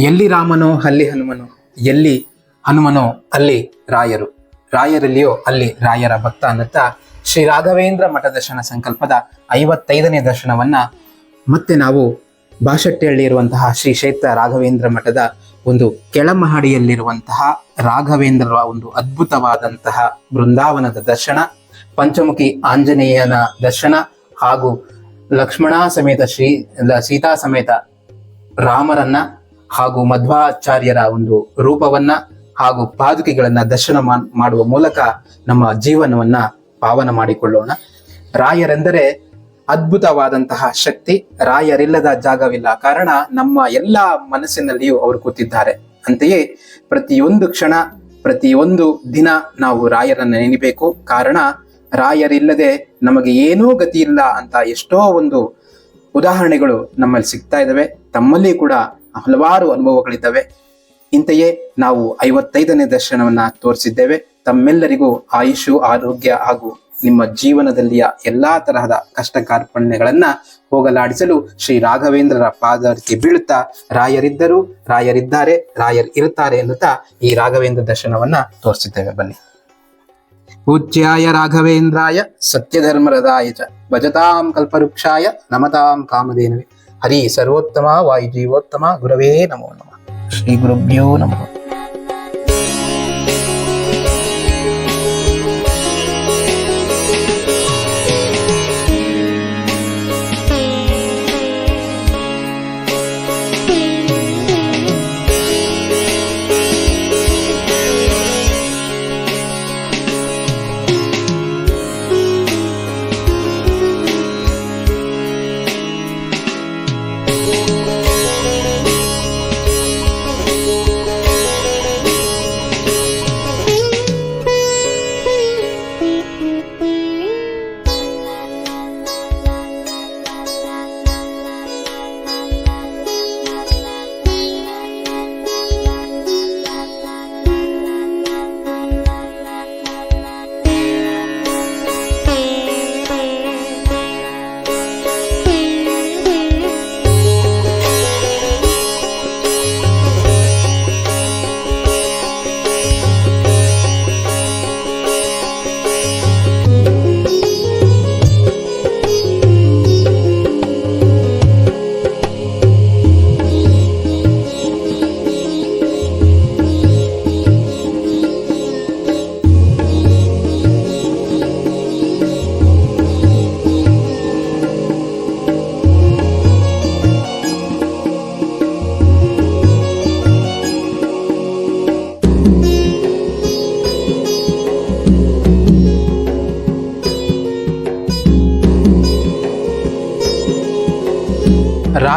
ಎಲ್ಲಿ ರಾಮನೋ, ಅಲ್ಲಿ ಹನುಮನು. ಎಲ್ಲಿ ಹನುಮನೋ, ಅಲ್ಲಿ ರಾಯರು. ರಾಯರಲ್ಲಿಯೋ, ಅಲ್ಲಿ ರಾಯರ ಭಕ್ತ ಅನ್ನುತ್ತಾ ಶ್ರೀ ರಾಘವೇಂದ್ರ ಮಠ ದರ್ಶನ ಸಂಕಲ್ಪದ ಐವತ್ತೈದನೇ ದರ್ಶನವನ್ನ ಮತ್ತೆ ನಾವು ಬಾಶೆಟ್ಟಿಹಳ್ಳಿ ಇರುವಂತಹ ಶ್ರೀ ಕ್ಷೇತ್ರ ರಾಘವೇಂದ್ರ ಮಠದ ಒಂದು ಕೆಳಮಹಡಿಯಲ್ಲಿರುವಂತಹ ರಾಘವೇಂದ್ರರ ಒಂದು ಅದ್ಭುತವಾದಂತಹ ಬೃಂದಾವನದ ದರ್ಶನ, ಪಂಚಮುಖಿ ಆಂಜನೇಯನ ದರ್ಶನ ಹಾಗೂ ಲಕ್ಷ್ಮಣ ಸಮೇತ ಶ್ರೀ, ಸೀತಾ ಸಮೇತ ರಾಮರನ್ನ ಹಾಗೂ ಮಧ್ವಾಚಾರ್ಯರ ಒಂದು ರೂಪವನ್ನ ಹಾಗೂ ಪಾದುಕೆಗಳನ್ನ ದರ್ಶನ ಮಾಡುವ ಮೂಲಕ ನಮ್ಮ ಜೀವನವನ್ನ ಪಾವನ ಮಾಡಿಕೊಳ್ಳೋಣ. ರಾಯರೆಂದರೆ ಅದ್ಭುತವಾದಂತಹ ಶಕ್ತಿ, ರಾಯರಿಲ್ಲದ ಜಾಗವಿಲ್ಲ. ಕಾರಣ ನಮ್ಮ ಎಲ್ಲ ಮನಸ್ಸಿನಲ್ಲಿಯೂ ಅವರು ಕೂತಿದ್ದಾರೆ. ಅಂತೆಯೇ ಪ್ರತಿಯೊಂದು ಕ್ಷಣ, ಪ್ರತಿಯೊಂದು ದಿನ ನಾವು ರಾಯರನ್ನ ನೆನಿಬೇಕು. ಕಾರಣ ರಾಯರಿಲ್ಲದೆ ನಮಗೆ ಏನೂ ಗತಿ ಇಲ್ಲ ಅಂತ ಎಷ್ಟೋ ಒಂದು ಉದಾಹರಣೆಗಳು ನಮ್ಮಲ್ಲಿ ಸಿಗ್ತಾ ಇದ್ದಾವೆ ತಮ್ಮಲ್ಲಿ ಕೂಡ ಹಲವಾರು ಅನುಭವಗಳಿದ್ದಾವೆ. ಇಂತೆಯೇ ನಾವು ಐವತ್ತೈದನೇ ದರ್ಶನವನ್ನ ತೋರಿಸಿದ್ದೇವೆ. ತಮ್ಮೆಲ್ಲರಿಗೂ ಆಯುಷು, ಆರೋಗ್ಯ ಹಾಗೂ ನಿಮ್ಮ ಜೀವನದಲ್ಲಿಯ ಎಲ್ಲಾ ತರಹದ ಕಷ್ಟ ಕಾರ್ಪಣ್ಯಗಳನ್ನ ಹೋಗಲಾಡಿಸಲು ಶ್ರೀ ರಾಘವೇಂದ್ರರ ಪಾದಕ್ಕೆ ಬೀಳುತ್ತಾ ರಾಯರಿದ್ದರು, ರಾಯರಿದ್ದಾರೆ, ರಾಯರ್ ಇರುತ್ತಾರೆ ಎನ್ನುತ್ತಾ ಈ ರಾಘವೇಂದ್ರ ದರ್ಶನವನ್ನ ತೋರಿಸಿದ್ದೇವೆ. ಬನ್ನಿ. ಪೂಜ್ಯಾಯ ರಾಘವೇಂದ್ರಾಯ ಸತ್ಯಧರ್ಮರದಾಯ ಚ ಭಜತಾಂ ಕಲ್ಪವೃಕ್ಷಾಯ ನಮತಾಂ ಕಾಮಧೇನವೇ. ಹರಿ ಸರ್ವೋತ್ತಮ ವಾಯುಜೀವೋತ್ತಮ ಗುರವೇ ನಮೋ ನಮಃ ಶ್ರೀ ಗುರುಭ್ಯೋ ನಮಃ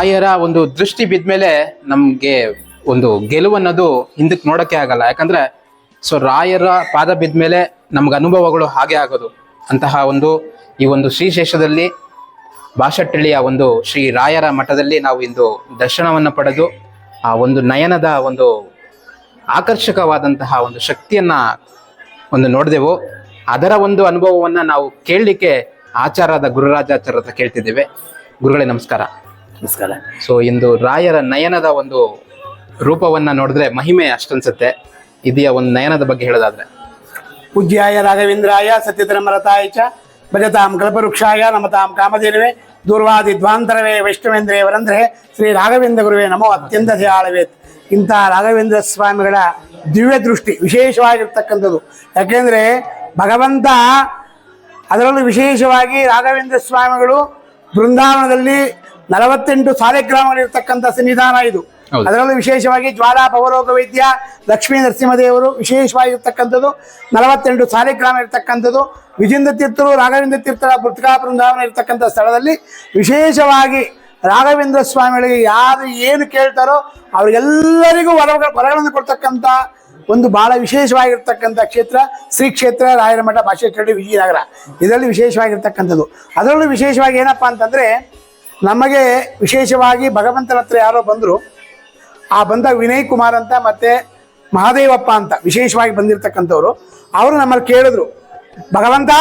ರಾಯರ ಒಂದು ದೃಷ್ಟಿ ಬಿದ್ಮೇಲೆ ನಮಗೆ ಒಂದು ಗೆಲುವು ಅನ್ನೋದು ಹಿಂದಕ್ಕೆ ನೋಡಕ್ಕೆ ಆಗಲ್ಲ. ಯಾಕಂದ್ರೆ, ಸೊ ರಾಯರ ಪಾದ ಬಿದ್ಮೇಲೆ ನಮ್ಗೆ ಅನುಭವಗಳು ಹಾಗೆ ಆಗೋದು. ಅಂತಹ ಒಂದು ಈ ಒಂದು ಶ್ರೀಶೇಷದಲ್ಲಿ ಭಾಷಟ್ಟಳಿಯ ಒಂದು ಶ್ರೀ ರಾಯರ ಮಠದಲ್ಲಿ ನಾವು ಇಂದು ದರ್ಶನವನ್ನು ಪಡೆದು, ಆ ಒಂದು ನಯನದ ಒಂದು ಆಕರ್ಷಕವಾದಂತಹ ಒಂದು ಶಕ್ತಿಯನ್ನ ಒಂದು ನೋಡಿದೆವು. ಅದರ ಒಂದು ಅನುಭವವನ್ನು ನಾವು ಕೇಳಲಿಕ್ಕೆ ಆಚಾರದ ಗುರುರಾಜಾಚಾರ್ಯ ಹತ್ರ ಕೇಳ್ತಿದ್ದೇವೆ. ಗುರುಗಳೇ, ನಮಸ್ಕಾರ. ನಮಸ್ಕಾರ. ಸೊ ಇಂದು ರಾಯರ ನಯನದ ಒಂದು ರೂಪವನ್ನ ನೋಡಿದ್ರೆ ಮಹಿಮೆ ಅಷ್ಟನ್ಸುತ್ತೆ. ಇದೆಯ ಒಂದು ನಯನದ ಬಗ್ಗೆ ಹೇಳೋದಾದ್ರೆ? ಪೂಜ್ಯಾಯ ರಾಘವೇಂದ್ರಾಯ ಸತ್ಯಧರ್ಮರತಾಯ ಚ ಭಜತಾಂ ಕಲ್ಪವೃಕ್ಷಾಯ ನಮತಾಂ ಕಾಮಧೇನುವೆ ದೂರ್ವಾದಿ ದ್ವಾಂತರವೇ ವೈಷ್ಣವೇಂದ್ರೇ ವರಂದ್ರೆ ಶ್ರೀ ರಾಘವೇಂದ್ರ ಗುರುವೇ ನಮೋ ಅತ್ಯಂತ ದಯಾಳವೇತ್. ಇಂಥ ರಾಘವೇಂದ್ರ ಸ್ವಾಮಿಗಳ ದಿವ್ಯ ದೃಷ್ಟಿ ವಿಶೇಷವಾಗಿರ್ತಕ್ಕಂಥದ್ದು. ಯಾಕೆಂದ್ರೆ ಭಗವಂತ ಅದರಲ್ಲೂ ವಿಶೇಷವಾಗಿ ರಾಘವೇಂದ್ರ ಸ್ವಾಮಿಗಳು ಬೃಂದಾವನದಲ್ಲಿ ನಲವತ್ತೆಂಟು ಸಾಲಿಗ್ರಾಮಗಳಿರ್ತಕ್ಕಂಥ ಸನ್ನಿಧಾನ ಇದು. ಅದರಲ್ಲೂ ವಿಶೇಷವಾಗಿ ಜ್ವಾಲಾ ಪವರೋಗ ವೈದ್ಯ ಲಕ್ಷ್ಮೀ ನರಸಿಂಹದೇವರು ವಿಶೇಷವಾಗಿರ್ತಕ್ಕಂಥದ್ದು. ನಲವತ್ತೆಂಟು ಸಾಲಿಗ್ರಾಮ ಇರ್ತಕ್ಕಂಥದ್ದು ವಿಜೇಂದ್ರ ತೀರ್ಥರು ರಾಘವೇಂದ್ರ ತೀರ್ಥರ ಪೃಥ್ಕಾ ಬೃಂದಾವನ ಇರ್ತಕ್ಕಂಥ ಸ್ಥಳದಲ್ಲಿ ವಿಶೇಷವಾಗಿ ರಾಘವೇಂದ್ರ ಸ್ವಾಮಿಗಳಿಗೆ ಯಾರು ಏನು ಕೇಳ್ತಾರೋ ಅವ್ರಿಗೆಲ್ಲರಿಗೂ ವರ ವರಗಳನ್ನು ಕೊಡ್ತಕ್ಕಂಥ ಒಂದು ಬಹಳ ವಿಶೇಷವಾಗಿರ್ತಕ್ಕಂಥ ಕ್ಷೇತ್ರ ಶ್ರೀ ಕ್ಷೇತ್ರ ರಾಯರಮಠ ಭಾಷೆ ವಿಜಯನಗರ. ಇದರಲ್ಲಿ ವಿಶೇಷವಾಗಿರ್ತಕ್ಕಂಥದ್ದು. ಅದರಲ್ಲೂ ವಿಶೇಷವಾಗಿ ಏನಪ್ಪಾ ಅಂತಂದ್ರೆ ನಮಗೆ ವಿಶೇಷವಾಗಿ ಭಗವಂತನ ಹತ್ರ ಯಾರೋ ಬಂದರು, ಆ ಬಂದ ವಿನಯ್ ಕುಮಾರ್ ಅಂತ ಮತ್ತೆ ಮಹಾದೇವಪ್ಪ ಅಂತ ವಿಶೇಷವಾಗಿ ಬಂದಿರತಕ್ಕಂಥವ್ರು, ಅವರು ನಮ್ಮಲ್ಲಿ ಕೇಳಿದ್ರು, ಭಗವಂತ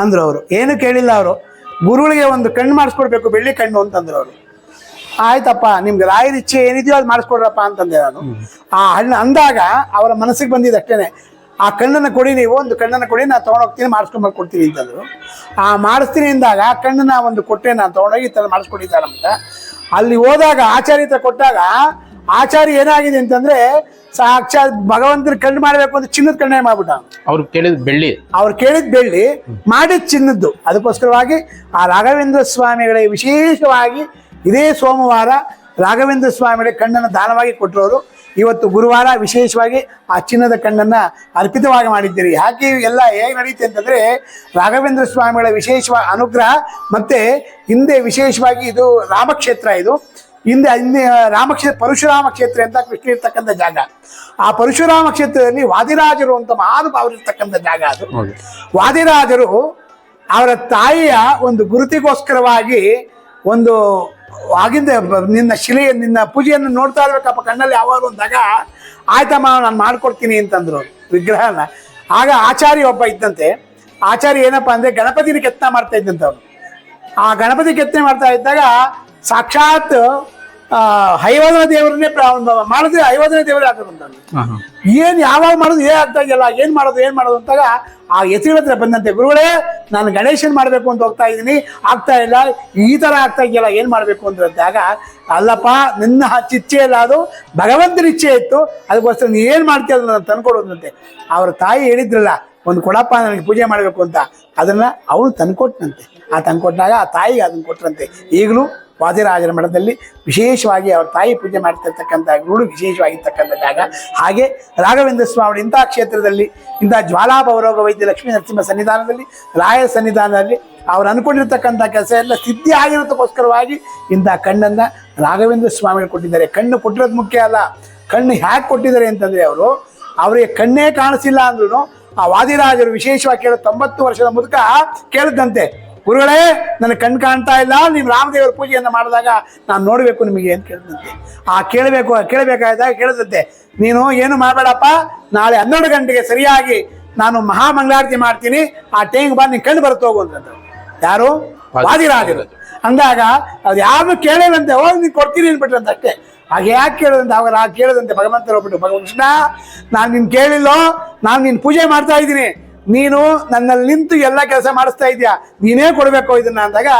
ಅಂದರು ಅವರು. ಏನು ಕೇಳಿಲ್ಲ ಅವರು. ಗುರುಗಳಿಗೆ ಒಂದು ಕಣ್ಣು ಮಾಡಿಸ್ಕೊಡ್ಬೇಕು, ಬೆಳ್ಳಿ ಕಣ್ಣು ಅಂತಂದ್ರು ಅವರು. ಆಯ್ತಪ್ಪ, ನಿಮ್ಗೆ ರಾಯರ ಇಚ್ಛೆ ಏನಿದೆಯೋ ಅದು ಮಾಡಿಸ್ಕೊಡ್ರಪ್ಪ ಅಂತಂದೆ ನಾನು. ಆ ಹಣ್ಣು ಅಂದಾಗ ಅವರ ಮನಸ್ಸಿಗೆ ಬಂದಿದ್ದು ಅಷ್ಟೇನೆ. ಆ ಕಣ್ಣನ್ನು ಕೊಡಿ ನೀವು ಒಂದು ಕಣ್ಣನ್ನು ಕೊಡಿ ನಾನು ತೊಗೊಂಡೋಗ್ತೀನಿ ಮಾಡಿಸ್ಕೊಂಡ್ ಬರ್ಕೊಡ್ತೀನಿ ಅಂತಂದ್ರು. ಆ ಮಾಡಿಸ್ತೀನಿ ಅಂದಾಗ ಆ ಕಣ್ಣನ್ನ ಒಂದು ಕೊಟ್ಟೆ ನಾನು ತೊಗೊಂಡೋಗಿ ಈ ಥರ ಅಂತ. ಅಲ್ಲಿ ಹೋದಾಗ ಆಚಾರ್ಯ ಹತ್ರ ಕೊಟ್ಟಾಗ ಆಚಾರ್ಯ ಏನಾಗಿದೆ ಅಂತಂದ್ರೆ ಸಾಕ್ಷಾತ್ ಭಗವಂತನ ಕಣ್ಣು ಮಾಡಬೇಕು ಅಂತ ಚಿನ್ನದ ಕಣ್ಣೇ ಮಾಡ್ಬಿಟ್ಟ. ಅವ್ರು ಕೇಳಿದ ಬೆಳ್ಳಿ. ಅವ್ರು ಕೇಳಿದ ಬೆಳ್ಳಿ ಮಾಡಿದ ಚಿನ್ನದ್ದು. ಅದಕ್ಕೋಸ್ಕರವಾಗಿ ಆ ರಾಘವೇಂದ್ರ ಸ್ವಾಮಿಗಳಿಗೆ ವಿಶೇಷವಾಗಿ ಇದೇ ಸೋಮವಾರ ರಾಘವೇಂದ್ರ ಸ್ವಾಮಿಗಳಿಗೆ ಕಣ್ಣನ್ನು ದಾನವಾಗಿ ಕೊಟ್ಟರೋರು. ಇವತ್ತು ಗುರುವಾರ ವಿಶೇಷವಾಗಿ ಆ ಚಿನ್ನದ ಕಣ್ಣನ್ನು ಅರ್ಪಿತವಾಗಿ ಮಾಡಿದ್ದೀರಿ. ಯಾಕೆ ಎಲ್ಲ ಹೇಗೆ ನಡೆಯುತ್ತೆ ಅಂತಂದ್ರೆ ರಾಘವೇಂದ್ರ ಸ್ವಾಮಿಗಳ ವಿಶೇಷವಾದ ಅನುಗ್ರಹ ಮತ್ತೆ ಹಿಂದೆ ವಿಶೇಷವಾಗಿ ಇದು ರಾಮಕ್ಷೇತ್ರ ಇದು. ಹಿಂದೆ ಹಿಂದೆ ರಾಮಕ್ಷೇತ್ರ ಪರಶುರಾಮ ಕ್ಷೇತ್ರ ಅಂತ ಕೃಷ್ಣ ಇರ್ತಕ್ಕಂಥ ಜಾಗ. ಆ ಪರಶುರಾಮ ಕ್ಷೇತ್ರದಲ್ಲಿ ವಾದಿರಾಜರು ಅಂತ ಮಹಾನುಭಾವರು ಇರ್ತಕ್ಕಂಥ ಜಾಗ ಅದು. ವಾದಿರಾಜರು ಅವರ ತಾಯಿಯ ಒಂದು ಗುರುತಿಗೋಸ್ಕರವಾಗಿ ಒಂದು ಆಗಿಂದ ನಿನ್ನ ಶಿಲೆ ನಿನ್ನ ಪೂಜೆಯನ್ನು ನೋಡ್ತಾ ಇರ್ಬೇಕಪ್ಪ ಕಣ್ಣಲ್ಲಿ ಯಾವಾಗ ಅಂದಾಗ ಆಯ್ತಮ್ಮ, ನಾನು ಮಾಡ್ಕೊಡ್ತೀನಿ ಅಂತಂದ್ರು ವಿಗ್ರಹನ. ಆಗ ಆಚಾರ್ಯ ಒಬ್ಬ ಇದ್ದಂತೆ. ಆಚಾರ್ಯ ಏನಪ್ಪ ಅಂದ್ರೆ ಗಣಪತಿನ ಕೆತ್ತನೆ ಮಾಡ್ತಾ ಇದ್ದಂತ ಅವನು ಆ ಗಣಪತಿ ಕೆತ್ತನೆ ಮಾಡ್ತಾ ಇದ್ದಾಗ ಸಾಕ್ಷಾತ್ ಆ, ಹೈವದನ ದೇವರನ್ನೇ ಪ್ರಾರಂಭ ಮಾಡಿದ್ರೆ ಐವಾದನ ದೇವರೇ ಆಗ್ತದಂತ ಹಾ ಹಾ. ಏನ್ ಯಾವಾಗ ಮಾಡೋದು ಏ ಆಗ್ತಾ ಇದೆಯಲ್ಲ ಏನ್ ಮಾಡೋದು ಏನ್ ಮಾಡೋದು ಅಂತಾಗ ಆ ಹತ್ರ ಬಂದಂತೆ ಗುರುಗಳೇ ನಾನು ಗಣೇಶನ್ ಮಾಡ್ಬೇಕು ಅಂತ ಹೋಗ್ತಾ ಇದ್ದೀನಿ ಆಗ್ತಾ ಇಲ್ಲ ಈ ತರ ಆಗ್ತಾ ಇದೆಯಲ್ಲ ಏನ್ ಮಾಡ್ಬೇಕು? ಅಂತ ಅಂದಾಗ ಅಲ್ಲಪ್ಪ ನಿನ್ನ ಹಚ್ಚ ಇಚ್ಛೆ ಇಲ್ಲ ಅದು ಭಗವಂತನ ಇಚ್ಛೆ ಇತ್ತು ಅದಕ್ಕೋಸ್ಕರ ನೀ ಏನ್ ಮಾಡ್ತೀಯ ಅದನ್ನ ನಾನು ತಂದ್ಕೊಡೋದಂತೆ ಅವ್ರ ತಾಯಿ ಹೇಳಿದ್ರಲ್ಲ ಒಂದು ಕೊಡಪ್ಪ ನನಗೆ ಪೂಜೆ ಮಾಡಬೇಕು ಅಂತ ಅದನ್ನ ಅವಳು ತಂದ್ಕೊಟ್ನಂತೆ. ಆ ತಂದ್ಕೊಟ್ಟಾಗ ಆ ತಾಯಿಗೆ ಅದನ್ನ ಕೊಟ್ರಂತೆ. ಈಗಲೂ ವಾದಿರಾಜರ ಮಠದಲ್ಲಿ ವಿಶೇಷವಾಗಿ ಅವ್ರ ತಾಯಿ ಪೂಜೆ ಮಾಡ್ತಿರ್ತಕ್ಕಂಥ ಗುರುಳು ವಿಶೇಷವಾಗಿರ್ತಕ್ಕಂಥ ಜಾಗ. ಹಾಗೆ ರಾಘವೇಂದ್ರ ಸ್ವಾಮಿ ಇಂಥ ಕ್ಷೇತ್ರದಲ್ಲಿ ಇಂಥ ಜ್ವಾಲಾಭವರೋಗ ವೈದ್ಯ ಲಕ್ಷ್ಮೀ ನರಸಿಂಹ ಸನ್ನಿಧಾನದಲ್ಲಿ, ರಾಯರ ಸನ್ನಿಧಾನದಲ್ಲಿ ಅವ್ರು ಅನ್ಕೊಂಡಿರ್ತಕ್ಕಂಥ ಕೆಲಸ ಎಲ್ಲ ಸಿದ್ಧಿ ಆಗಿರೋದಕ್ಕೋಸ್ಕರವಾಗಿ ಇಂಥ ಕಣ್ಣನ್ನು ರಾಘವೇಂದ್ರ ಸ್ವಾಮಿಗಳು ಕೊಟ್ಟಿದ್ದಾರೆ. ಕಣ್ಣು ಕೊಟ್ಟಿರೋದು ಮುಖ್ಯ ಅಲ್ಲ. ಕಣ್ಣು ಹ್ಯಾಕ್ ಕೊಟ್ಟಿದ್ದಾರೆ ಅಂತಂದರೆ ಅವರು, ಅವರಿಗೆ ಕಣ್ಣೇ ಕಾಣಿಸಿಲ್ಲ ಅಂದ್ರೂ ಆ ವಾದಿರಾಜರು ವಿಶೇಷವಾಗಿ ಕೇಳೋ ತೊಂಬತ್ತು ವರ್ಷದ ಮುದುಕ ಕೇಳಿದಂತೆ ಗುರುಗಳೇ ನನ್ನ ಕಣ್ ಕಾಣ್ತಾ ಇಲ್ಲ. ನೀವು ರಾಮದೇವರ ಪೂಜೆಯನ್ನು ಮಾಡಿದಾಗ ನಾನು ನೋಡಬೇಕು ನಿಮಗೆ ಅಂತ ಕೇಳಿದಂತೆ ಆ ಕೇಳಬೇಕು ಕೇಳಬೇಕಾದಾಗ ಕೇಳಿದಂತೆ ನೀನು ಏನು ಮಾಡಬೇಡಪ್ಪ, ನಾಳೆ ಹನ್ನೆರಡು ಗಂಟೆಗೆ ಸರಿಯಾಗಿ ನಾನು ಮಹಾಮಂಗಳಾರತಿ ಮಾಡ್ತೀನಿ. ಆ ಟೈಮ್ಗೆ ಬಾ, ನೀನು ಕಣ್ಣು ಬರುತ್ತೆ ಹೋಗು ಅಂತಂದ್ರು. ಯಾರು? ವಾದಿರಾಜರು. ಅಂದಾಗ ಅದು ಯಾರನ್ನು ಕೇಳಿಲ್ಲಂತೆ ಹೋಗಿ ನೀನು ಕೊಡ್ತೀನಿ ಅಂದ್ಬಿಟ್ರಂತೆ ಅಷ್ಟೇ. ಹಾಗೆ ಯಾಕೆ ಕೇಳಿದಂತೆ? ಅವಾಗ ನಾ ಕೇಳಿದಂತೆ. ಭಗವಂತ ಹೋಗ್ಬಿಟ್ಟು ಭಗವಂತ ಕೃಷ್ಣ, ನಾನು ನಿನ್ ಕೇಳಿಲ್ಲೋ, ನಾನು ನಿನ್ ಪೂಜೆ ಮಾಡ್ತಾ ಇದ್ದೀನಿ. ನೀನು ನನ್ನಲ್ಲಿ ನಿಂತು ಎಲ್ಲ ಕೆಲಸ ಮಾಡಿಸ್ತಾ ಇದೀಯಾ? ನೀನೇ ಕೊಡಬೇಕು ಇದನ್ನ ಅಂದಾಗ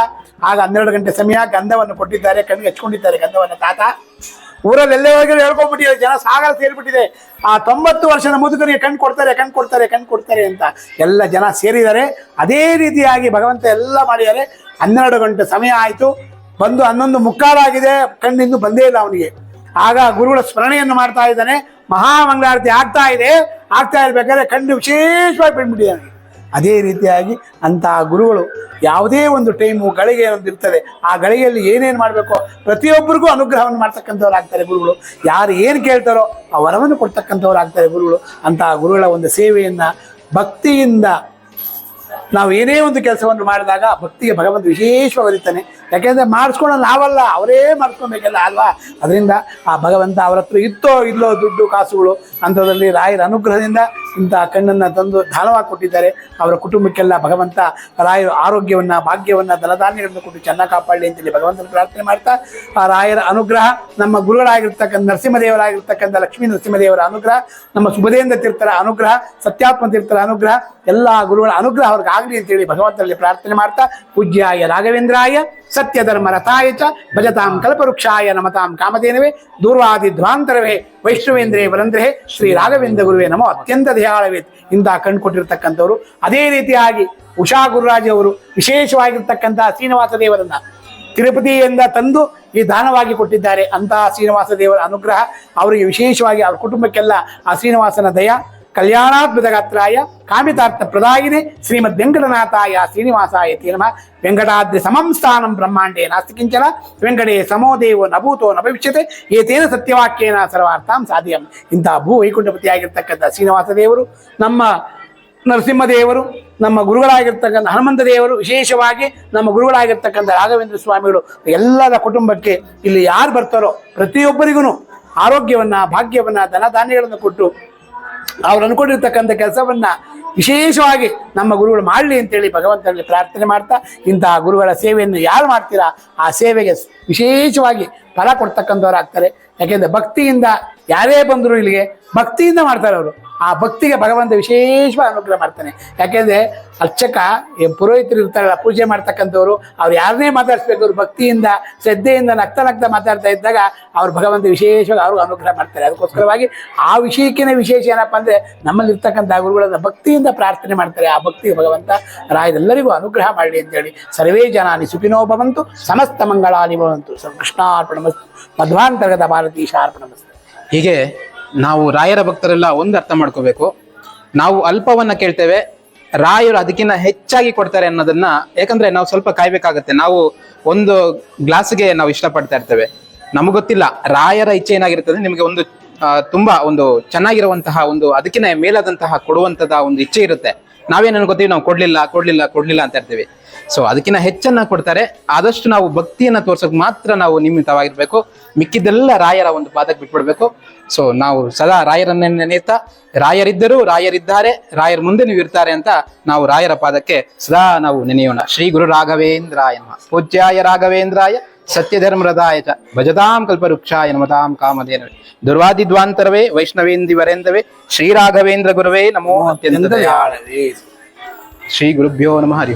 ಆಗ ಹನ್ನೆರಡು ಗಂಟೆ ಸಮಯ ಗಂಧವನ್ನು ಕೊಟ್ಟಿದ್ದಾರೆ, ಕಣ್ಣಿಗೆ ಹಚ್ಕೊಂಡಿದ್ದಾರೆ ಗಂಧವನ್ನು. ತಾತ, ಊರಲ್ಲಿ ಎಲ್ಲೇ ಹೋಗಿ ಹೇಳ್ಕೊಂಡ್ಬಿಟ್ಟಿದೆ ಜನ ಸಾಗರ ಸೇರಿಬಿಟ್ಟಿದೆ. ಆ ತೊಂಬತ್ತು ವರ್ಷದ ಮುದುಕರಿಗೆ ಕಣ್ ಕೊಡ್ತಾರೆ ಕಣ್ ಕೊಡ್ತಾರೆ ಕಣ್ ಕೊಡ್ತಾರೆ ಅಂತ ಎಲ್ಲ ಜನ ಸೇರಿದ್ದಾರೆ. ಅದೇ ರೀತಿಯಾಗಿ ಭಗವಂತ ಎಲ್ಲ ಮಾಡಿದ್ದಾರೆ. ಹನ್ನೆರಡು ಗಂಟೆ ಸಮಯ ಆಯಿತು. ಬಂದು ಹನ್ನೊಂದು ಮುಕ್ಕಾಲಾಗಿದೆ ಕಣ್ಣಿಂದು ಬಂದೇ ಇಲ್ಲ ಅವನಿಗೆ. ಆಗ ಗುರುಗಳ ಸ್ಮರಣೆಯನ್ನು ಮಾಡ್ತಾ ಇದ್ದಾನೆ. ಮಹಾಮಂಗಳಾರತಿ ಆಗ್ತಾ ಇದೆ. ಆಗ್ತಾ ಇರ್ಬೇಕಾದ್ರೆ ಕಣ್ಣು ವಿಶೇಷವಾಗಿ ಬಿಟ್ಬಿಟ್ಟಿದ್ದಾನೆ ಅದೇ ರೀತಿಯಾಗಿ ಅಂತಹ ಗುರುಗಳು ಯಾವುದೇ ಒಂದು ಟೈಮು ಗಳಿಗೆ ಇರ್ತದೆ ಆ ಗಳಿಗೆಯಲ್ಲಿ ಏನೇನು ಮಾಡಬೇಕು ಪ್ರತಿಯೊಬ್ಬರಿಗೂ ಅನುಗ್ರಹವನ್ನು ಮಾಡ್ತಕ್ಕಂಥವ್ರು ಆಗ್ತಾರೆ ಗುರುಗಳು. ಯಾರು ಏನು ಕೇಳ್ತಾರೋ ಆ ವರವನ್ನು ಕೊಡ್ತಕ್ಕಂಥವ್ರು ಆಗ್ತಾರೆ ಗುರುಗಳು. ಅಂತಹ ಗುರುಗಳ ಒಂದು ಸೇವೆಯನ್ನು ಭಕ್ತಿಯಿಂದ ನಾವು ಏನೇ ಒಂದು ಕೆಲಸವನ್ನು ಮಾಡಿದಾಗ ಭಕ್ತಿಗೆ ಭಗವಂತ ವಿಶೇಷವಾಗಿ ಒಲಿತಾನೆ ಯಾಕೆಂದ್ರೆ ಮಾಡಿಸ್ಕೊಳ್ಳೋದು ನಾವಲ್ಲ, ಅವರೇ ಮಾಡಿಸ್ಕೊಬೇಕಲ್ಲ ಅಲ್ವಾ? ಅದರಿಂದ ಆ ಭಗವಂತ ಅವರ ಹತ್ರ ಇತ್ತೋ ಇಲ್ಲೋ ದುಡ್ಡು ಕಾಸುಗಳು ಅಂಥದ್ರಲ್ಲಿ ರಾಯರ ಅನುಗ್ರಹದಿಂದ ಇಂಥ ಕಣ್ಣನ್ನು ತಂದು ದಾನವಾಗಿ ಕೊಟ್ಟಿದ್ದಾರೆ. ಅವರ ಕುಟುಂಬಕ್ಕೆಲ್ಲ ಭಗವಂತ ರಾಯರ ಆರೋಗ್ಯವನ್ನ, ಭಾಗ್ಯವನ್ನ ಧನಧಾನ್ಯಗಳನ್ನು ಕೊಟ್ಟು ಚೆನ್ನಾಗಿ ಕಾಪಾಡಲಿ ಅಂತೇಳಿ ಭಗವಂತನ ಪ್ರಾರ್ಥನೆ ಮಾಡ್ತಾ, ಆ ರಾಯರ ಅನುಗ್ರಹ ನಮ್ಮ ಗುರುಗಳಾಗಿರ್ತಕ್ಕಂಥ ನರಸಿಂಹದೇವರಾಗಿರ್ತಕ್ಕಂಥ ಲಕ್ಷ್ಮೀ ನರಸಿಂಹದೇವರ ಅನುಗ್ರಹ, ನಮ್ಮ ಸುಭದೇಂದ್ರ ತೀರ್ಥರ ಅನುಗ್ರಹ, ಸತ್ಯಾತ್ಮ ತೀರ್ಥರ ಅನುಗ್ರಹ, ಎಲ್ಲ ಗುರುಗಳ ಅನುಗ್ರಹ ಅವ್ರಿಗೆ ಆಗಲಿ ಅಂತೇಳಿ ಭಗವಂತನಲ್ಲಿ ಪ್ರಾರ್ಥನೆ ಮಾಡ್ತಾ, ಪೂಜ್ಯಾಯ ರಾಘವೇಂದ್ರಾಯ ಸತ್ಯಧರ್ಮ ಚ ಭಜತಾಂ ಕಲ್ಪವೃಕ್ಷಾಯ ನಮತಾಂ ಕಾಮಧೇನವೇ ದೂರ್ವಾದಿ ಧ್ವಾಂತರವೇ ವೈಷ್ಣವೇಂದ್ರೇ ವರಂದ್ರೇ ಶ್ರೀ ರಾಘವೇಂದ್ರ ಗುರುವೇ ನಮೋ ಅತ್ಯಂತ ದಯಾಳವೇ ಇಂದ ಕಣ್ಣು ಕೊಟ್ಟಿರ್ತಕ್ಕಂಥವ್ರು ಅದೇ ರೀತಿಯಾಗಿ ಉಷಾ ಗುರುರಾಜ್ ಅವರು ವಿಶೇಷವಾಗಿರ್ತಕ್ಕಂತಹ ಶ್ರೀನಿವಾಸ ದೇವರನ್ನ ತಿರುಪತಿಯಿಂದ ತಂದು ಈ ದಾನವಾಗಿ ಕೊಟ್ಟಿದ್ದಾರೆ. ಅಂತಹ ಶ್ರೀನಿವಾಸ ದೇವರ ಅನುಗ್ರಹ ಅವರಿಗೆ ವಿಶೇಷವಾಗಿ ಅವ್ರ ಕುಟುಂಬಕ್ಕೆಲ್ಲ ಆ ಶ್ರೀನಿವಾಸನ ದಯ. ಕಲ್ಯಾಣಾತ್ಮಕ ಗಾತ್ರಾಯ ಕಾಮಿತಾರ್ಥ ಪ್ರದಾಯಿನಿ ಶ್ರೀಮದ್ ವೆಂಕಟನಾಥಾಯ ಶ್ರೀನಿವಾಸಾಯ ತೀರ್ಮ ವೆಂಕಟಾದ್ರಿ ಸಮಂ ಸ್ಥಾನಂ ಬ್ರಹ್ಮಾಂಡೇ ನಾಸ್ತಿ ಕಿಂಚನ. ವೆಂಕಟೇ ಸಮೋ ದೇವೋ ನಭೂತೋ ನ ಭವಿಷ್ಯತೆ ಏತೇನ ಸತ್ಯವಾಕ್ಯೇನ ಸರ್ವಾರ್ಥಾಂ ಸಾಧ್ಯಂ. ಇಂಥ ಭೂ ವೈಕುಂಠಪತಿಯಾಗಿರ್ತಕ್ಕಂಥ ಶ್ರೀನಿವಾಸ ದೇವರು, ನಮ್ಮ ನರಸಿಂಹದೇವರು ನಮ್ಮ ಗುರುಗಳಾಗಿರ್ತಕ್ಕಂಥ ಹನುಮಂತ ದೇವರು, ವಿಶೇಷವಾಗಿ ನಮ್ಮ ಗುರುಗಳಾಗಿರ್ತಕ್ಕಂಥ ರಾಘವೇಂದ್ರ ಸ್ವಾಮಿಗಳು, ಎಲ್ಲರ ಕುಟುಂಬಕ್ಕೆ ಇಲ್ಲಿ ಯಾರು ಬರ್ತಾರೋ ಪ್ರತಿಯೊಬ್ಬರಿಗೂ ಆರೋಗ್ಯವನ್ನ, ಭಾಗ್ಯವನ್ನ ಧನ ಧಾನ್ಯಗಳನ್ನು ಕೊಟ್ಟು ಅವ್ರು ಅನ್ಕೊಂಡಿರ್ತಕ್ಕಂಥ ಕೆಲಸವನ್ನ ವಿಶೇಷವಾಗಿ ನಮ್ಮ ಗುರುಗಳು ಮಾಡಲಿ ಅಂತೇಳಿ ಭಗವಂತನಲ್ಲಿ ಪ್ರಾರ್ಥನೆ ಮಾಡ್ತಾ ಇಂತಹ ಗುರುಗಳ ಸೇವೆಯನ್ನು ಯಾರು ಮಾಡ್ತೀರಾ, ಆ ಸೇವೆಗೆ ವಿಶೇಷವಾಗಿ ಫಲ ಕೊಡ್ತಕ್ಕಂಥವ್ರು ಆಗ್ತಾರೆ. ಯಾಕೆಂದ್ರೆ ಭಕ್ತಿಯಿಂದ ಯಾರೇ ಬಂದರೂ ಇಲ್ಲಿಗೆ ಭಕ್ತಿಯಿಂದ ಮಾಡ್ತಾರೆ ಅವರು. ಆ ಭಕ್ತಿಗೆ ಭಗವಂತ ವಿಶೇಷವಾಗಿ ಅನುಗ್ರಹ ಮಾಡ್ತಾನೆ. ಯಾಕೆಂದ್ರೆ ಅರ್ಚಕ ಪುರೋಹಿತರು ಇರ್ತಾರಲ್ಲ, ಪೂಜೆ ಮಾಡ್ತಕ್ಕಂಥವ್ರು, ಅವ್ರು ಯಾರನ್ನೇ ಮಾತಾಡಿಸ್ಬೇಕು, ಅವ್ರು ಭಕ್ತಿಯಿಂದ, ಶ್ರದ್ಧೆಯಿಂದ ನಗ್ತಾ ನಗ್ತಾ ಮಾತಾಡ್ತಾ ಇದ್ದಾಗ ಅವ್ರು ಭಗವಂತ ವಿಶೇಷವಾಗಿ ಅವ್ರಿಗೆ ಅನುಗ್ರಹ ಮಾಡ್ತಾರೆ. ಅದಕ್ಕೋಸ್ಕರವಾಗಿ ಆ ವಿಷಯಕ್ಕಿನ ವಿಶೇಷ ಏನಪ್ಪ ಅಂದ್ರೆ ನಮ್ಮಲ್ಲಿ ಇರ್ತಕ್ಕಂಥ ಗುರುಗಳನ್ನ ಭಕ್ತಿಯಿಂದ ಪ್ರಾರ್ಥನೆ ಮಾಡ್ತಾರೆ. ಆ ಭಕ್ತಿ ಭಗವಂತ ರಾಯರೆಲ್ಲರಿಗೂ ಅನುಗ್ರಹ ಮಾಡಲಿ ಅಂತೇಳಿ ಸರ್ವೇ ಜನಾನಿ ಸುಖಿನೋ ಭವಂತು, ಸಮಸ್ತ ಮಂಗಳಾನಿ ಭವಂತು. ಕೃಷ್ಣಾರ್ಪಣ ಮಧ್ವಾಂತರ್ಗತ ಮಧ್ವಾಂತರ್ಗತ ಅರ್ಪಣ ಹೀಗೆ ನಾವು ರಾಯರ ಭಕ್ತರೆಲ್ಲ ಒಂದು ಅರ್ಥ ಮಾಡ್ಕೋಬೇಕು. ನಾವು ಅಲ್ಪವನ್ನ ಕೇಳ್ತೇವೆ, ರಾಯರು ಅದಕ್ಕಿಂತ ಹೆಚ್ಚಾಗಿ ಕೊಡ್ತಾರೆ ಅನ್ನೋದನ್ನ, ಯಾಕಂದ್ರೆ ನಾವು ಸ್ವಲ್ಪ ಕಾಯ್ಬೇಕಾಗತ್ತೆ. ನಾವು ಒಂದು ಗ್ಲಾಸ್ಗೆ ನಾವು ಇಷ್ಟಪಡ್ತಾ ಇರ್ತೇವೆ. ನಮಗೆ ಗೊತ್ತಿಲ್ಲ, ರಾಯರ ಇಚ್ಛೆ ಏನಾಗಿರ್ತದೆ, ನಿಮಗೆ ಒಂದು ತುಂಬಾ ಒಂದು ಚೆನ್ನಾಗಿರುವಂತಹ ಒಂದು ಅದಕ್ಕಿಂತ ಮೇಲಾದಂತಹ ಕೊಡುವಂತದ ಒಂದು ಇಚ್ಛೆ ಇರುತ್ತೆ. ನಾವೇನು ಅನ್ಕೋತೀವಿ ನಾವು ಕೊಡ್ಲಿಲ್ಲ ಕೊಡ್ಲಿಲ್ಲ ಕೊಡ್ಲಿಲ್ಲ ಅಂತ ಇರ್ತೀವಿ. ಸೊ ಅದಕ್ಕಿಂತ ಹೆಚ್ಚನ್ನ ಕೊಡ್ತಾರೆ. ಆದಷ್ಟು ನಾವು ಭಕ್ತಿಯನ್ನ ತೋರ್ಸೋಕೆ ಮಾತ್ರ ನಾವು ನಿಮಿತ್ತವಾಗಿರ್ಬೇಕು ಮಿಕ್ಕಿದ್ದೆಲ್ಲ ರಾಯರ ಒಂದು ಪಾದಕ್ಕೆ ಬಿಟ್ಬಿಡ್ಬೇಕು. ಸೊ ನಾವು ಸದಾ ರಾಯರನ್ನೇ ನೆನೆಯುತ್ತಾ, ರಾಯರಿದ್ದರು ರಾಯರಿದ್ದಾರೆ, ರಾಯರ ಮುಂದೆ ನೀವು ಇರ್ತಾರೆ ಅಂತ ನಾವು ರಾಯರ ಪಾದಕ್ಕೆ ಸದಾ ನಾವು ನೆನೆಯೋಣ. ಶ್ರೀ ಗುರು ರಾಘವೇಂದ್ರಾಯ ಪೂಜ್ಯಾಯ ರಾಘವೇಂದ್ರಾಯ. ಸತ್ಯಧರ್ಮರದಾಯ ಚ ಭಜತಾಂ ಕಲ್ಪವೃಕ್ಷಾಯ ನಮತಾಂ ಕಾಮಧೇನವೇ ದುರ್ವಾದಿದ್ವಾಂತರವೇ ವೈಷ್ಣವೇಂದಿ ವರೇಂದ್ರವೇ ಶ್ರೀ ರಾಘವೇಂದ್ರ ಗುರವೇ ನಮೋ ಅತ್ಯಂತ. ಶ್ರೀ ಗುರುಭ್ಯೋ ನಮಃ ಹರಿ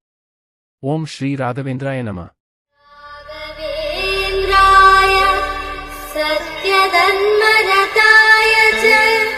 ओम श्री राघवेंद्राय नमः। सत्यधन्मरताय च।